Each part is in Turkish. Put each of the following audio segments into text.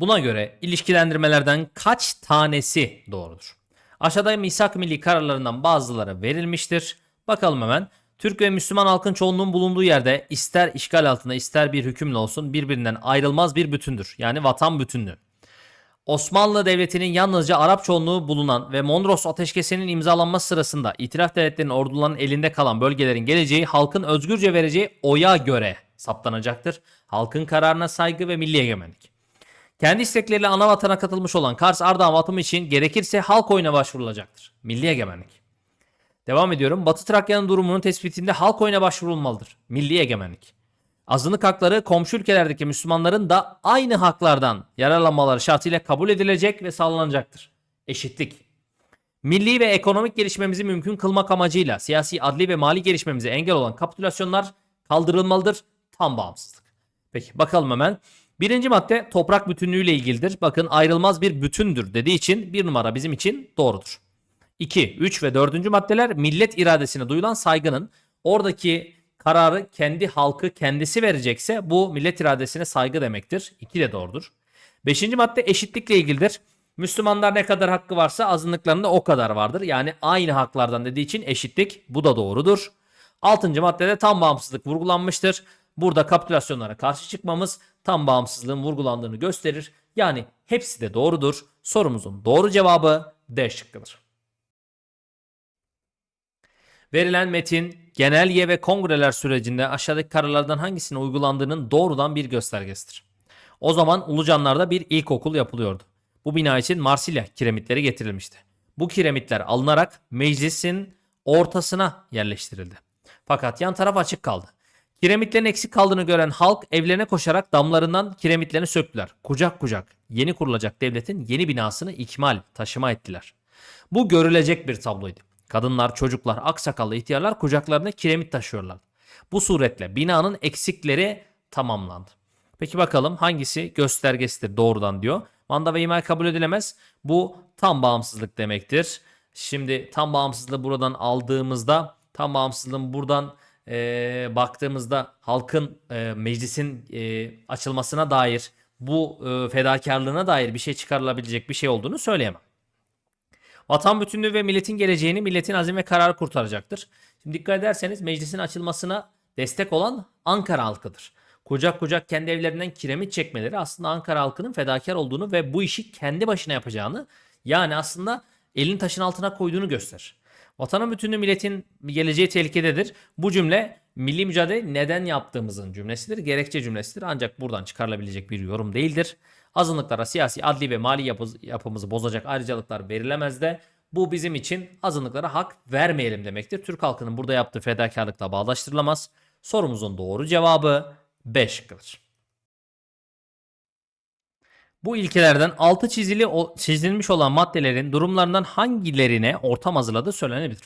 Buna göre ilişkilendirmelerden kaç tanesi doğrudur? Aşağıda misak milli kararlarından bazıları verilmiştir. Bakalım hemen. Türk ve Müslüman halkın çoğunluğun bulunduğu yerde ister işgal altında ister bir hükümle olsun birbirinden ayrılmaz bir bütündür. Yani vatan bütünlüğü. Osmanlı Devleti'nin yalnızca Arap çoğunluğu bulunan ve Mondros Ateşkesi'nin imzalanması sırasında itiraf devletlerinin ordularının elinde kalan bölgelerin geleceği halkın özgürce vereceği oya göre saptanacaktır. Halkın kararına saygı ve milli egemenlik. Kendi istekleriyle ana vatana katılmış olan Kars Ardahan vatımı için gerekirse halk oyuna başvurulacaktır. Milli egemenlik. Devam ediyorum. Batı Trakya'nın durumunun tespitinde halk oyuna başvurulmalıdır. Milli egemenlik. Azınlık hakları komşu ülkelerdeki Müslümanların da aynı haklardan yararlanmaları şartıyla kabul edilecek ve sağlanacaktır. Eşitlik. Milli ve ekonomik gelişmemizi mümkün kılmak amacıyla siyasi, adli ve mali gelişmemize engel olan kapitülasyonlar kaldırılmalıdır. Tam bağımsızlık. Peki bakalım hemen. Birinci madde toprak bütünlüğüyle ilgilidir. Bakın ayrılmaz bir bütündür dediği için bir numara bizim için doğrudur. 2, 3 ve 4. maddeler millet iradesine duyulan saygının oradaki kararı kendi halkı kendisi verecekse bu millet iradesine saygı demektir. 2 de doğrudur. 5. madde eşitlikle ilgilidir. Müslümanlar ne kadar hakkı varsa azınlıkların da o kadar vardır. Yani aynı haklardan dediği için eşitlik bu da doğrudur. 6. maddede tam bağımsızlık vurgulanmıştır. Burada kapitülasyonlara karşı çıkmamız tam bağımsızlığın vurgulandığını gösterir. Yani hepsi de doğrudur. Sorumuzun doğru cevabı D şıkkıdır. Verilen metin genelge ve kongreler sürecinde aşağıdaki kararlardan hangisine uygulandığının doğrudan bir göstergesidir. O zaman Ulucanlar'da bir ilkokul yapılıyordu. Bu bina için Marsilya kiremitleri getirilmişti. Bu kiremitler alınarak meclisin ortasına yerleştirildi. Fakat yan taraf açık kaldı. Kiremitlerin eksik kaldığını gören halk evlerine koşarak damlarından kiremitlerini söktüler. Kucak kucak yeni kurulacak devletin yeni binasını ikmal, taşıma ettiler. Bu görülecek bir tabloydu. Kadınlar, çocuklar, aksakallı ihtiyarlar kucaklarında kiremit taşıyorlardı. Bu suretle binanın eksikleri tamamlandı. Peki bakalım hangisi göstergesidir doğrudan diyor. Manda ve imal kabul edilemez. Bu tam bağımsızlık demektir. Şimdi tam bağımsızlığı buradan aldığımızda tam bağımsızlığın buradan e, baktığımızda halkın e, meclisin e, açılmasına dair bu e, fedakarlığına dair bir şey çıkarılabilecek bir şey olduğunu söyleyemem. Vatan bütünlüğü ve milletin geleceğini milletin azim ve kararı kurtaracaktır. Şimdi dikkat ederseniz meclisin açılmasına destek olan Ankara halkıdır. Kucak kucak kendi evlerinden kiremit çekmeleri aslında Ankara halkının fedakar olduğunu ve bu işi kendi başına yapacağını yani aslında elini taşın altına koyduğunu gösterir. Vatanın bütünlüğü milletin geleceği tehlikededir. Bu cümle milli mücadele neden yaptığımızın cümlesidir. Gerekçe cümlesidir ancak buradan çıkarılabilecek bir yorum değildir. Azınlıklara siyasi, adli ve mali yapı, yapımızı bozacak ayrıcalıklar verilemez de bu bizim için azınlıklara hak vermeyelim demektir. Türk halkının burada yaptığı fedakarlıkla bağdaştırılamaz. Sorumuzun doğru cevabı B şıkkıdır. Bu ilkelerden altı çizili çizilmiş olan maddelerin durumlarından hangilerine ortam hazırladığı söylenebilir.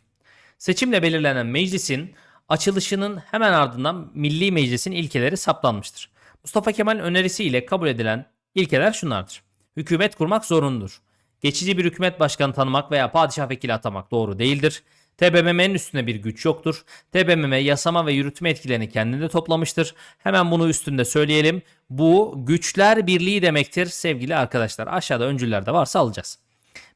Seçimle belirlenen meclisin açılışının hemen ardından Milli Meclis'in ilkeleri saptanmıştır. Mustafa Kemal'in önerisiyle kabul edilen ilkeler şunlardır. Hükümet kurmak zorundur. Geçici bir hükümet başkanı tanımak veya padişah vekili atamak doğru değildir. TBMM'nin üstünde bir güç yoktur. TBMM yasama ve yürütme etkilerini kendinde toplamıştır. Hemen bunu üstünde söyleyelim. Bu güçler birliği demektir sevgili arkadaşlar. Aşağıda öncüllerde varsa alacağız.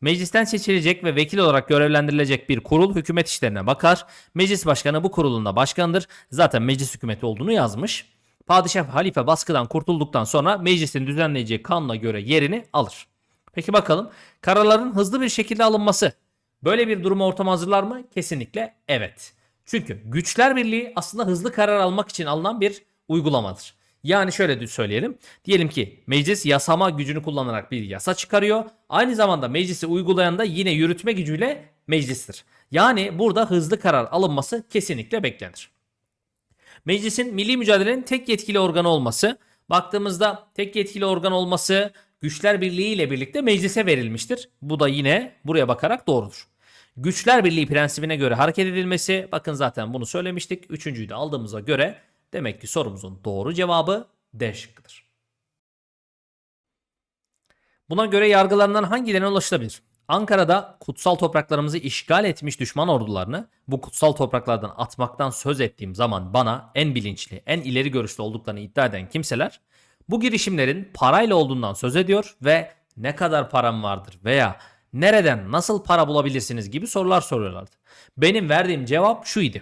Meclisten seçilecek ve vekil olarak görevlendirilecek bir kurul hükümet işlerine bakar. Meclis başkanı bu kurulun da başkanıdır. Zaten meclis hükümeti olduğunu yazmış. Padişah halife baskıdan kurtulduktan sonra meclisin düzenleyeceği kanuna göre yerini alır. Peki bakalım kararların hızlı bir şekilde alınması böyle bir duruma ortam hazırlar mı? Kesinlikle evet. Çünkü güçler birliği aslında hızlı karar almak için alınan bir uygulamadır. Yani şöyle söyleyelim. Diyelim ki meclis yasama gücünü kullanarak bir yasa çıkarıyor. Aynı zamanda meclisi uygulayan da yine yürütme gücüyle meclistir. Yani burada hızlı karar alınması kesinlikle beklenir. Meclisin milli mücadelenin tek yetkili organı olması, baktığımızda tek yetkili organ olması Güçler Birliği ile birlikte meclise verilmiştir. Bu da yine buraya bakarak doğrudur. Güçler Birliği prensibine göre hareket edilmesi, bakın zaten bunu söylemiştik. Üçüncüyü de aldığımıza göre demek ki sorumuzun doğru cevabı D şıkkıdır. Buna göre yargılarından hangilerine ulaşılabilir? Ankara'da kutsal topraklarımızı işgal etmiş düşman ordularını bu kutsal topraklardan atmaktan söz ettiğim zaman bana en bilinçli, en ileri görüşlü olduklarını iddia eden kimseler Bu girişimlerin parayla olduğundan söz ediyor ve ne kadar param vardır veya nereden nasıl para bulabilirsiniz gibi sorular soruyorlardı. Benim verdiğim cevap şuydu.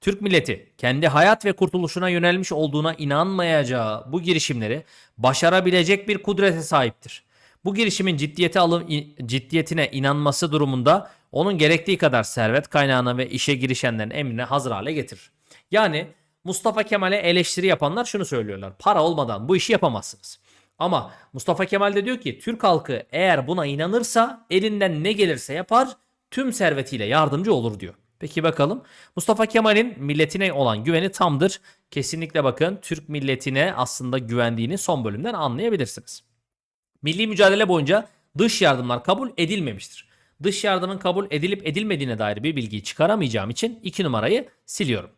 Türk milleti kendi hayat ve kurtuluşuna yönelmiş olduğuna inanmayacağı bu girişimleri başarabilecek bir kudrete sahiptir. Bu girişimin ciddiyete alım ciddiyetine inanması durumunda onun gerektiği kadar servet kaynağına ve işe girişenlerin emrine hazır hale getirir. Yani Mustafa Kemal'e eleştiri yapanlar şunu söylüyorlar. Para olmadan bu işi yapamazsınız. Ama Mustafa Kemal de diyor ki Türk halkı eğer buna inanırsa elinden ne gelirse yapar tüm servetiyle yardımcı olur diyor. Peki bakalım. Mustafa Kemal'in milletine olan güveni tamdır. Kesinlikle bakın Türk milletine aslında güvendiğini son bölümden anlayabilirsiniz. Milli mücadele boyunca dış yardımlar kabul edilmemiştir. Dış yardımın kabul edilip edilmediğine dair bir bilgiyi çıkaramayacağım için 2 numarayı siliyorum.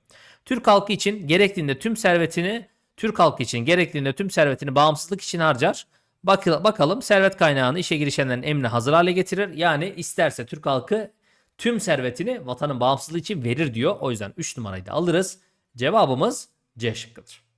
Türk halkı için gerektiğinde tüm servetini Türk halkı için gerektiğinde tüm servetini bağımsızlık için harcar. Bak, bakalım servet kaynağını işe girişenlerin emrine hazır hale getirir. Yani isterse Türk halkı tüm servetini vatanın bağımsızlığı için verir diyor. O yüzden 3 numarayı da alırız. Cevabımız C şıkkıdır.